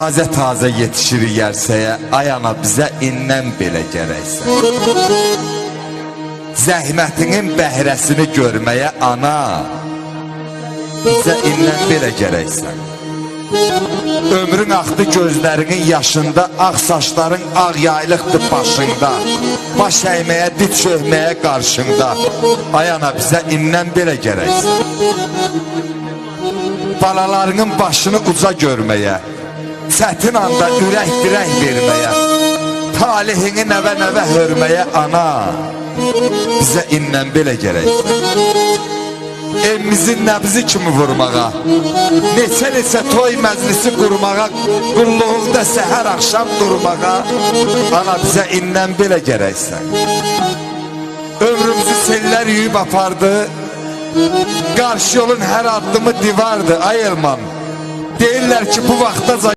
Taze taze yetişir yersəyə ayana bizə indən belə gərəksən. Zəhmətinin bəhrəsini görməyə ana bizə indən belə gərəksən. Ömrün axdı gözlərinin yaşında, ağ saçların ağ yaylıqdır başında. Baş əyməyə, dit çöhməyə qarşında. Ayana bizə indən belə gərəksən. Balalarının başını uca görməyə, çətin anda ürək dirək verməyə, talihini nəvə-nəvə hörməyə ana, bizə indən belə gərək. Evimizin nəbzi kimi vurmağa, neçə-neçə toy məclisi qurmağa, qulluğunda səhər axşam durmağa, ana bizə indən belə gərəksən. Ömrümüzü sellər yuyub apardı, Qarşı yolun hər addımı divardı ay Elman. Deyirlər ki bu vaxtaca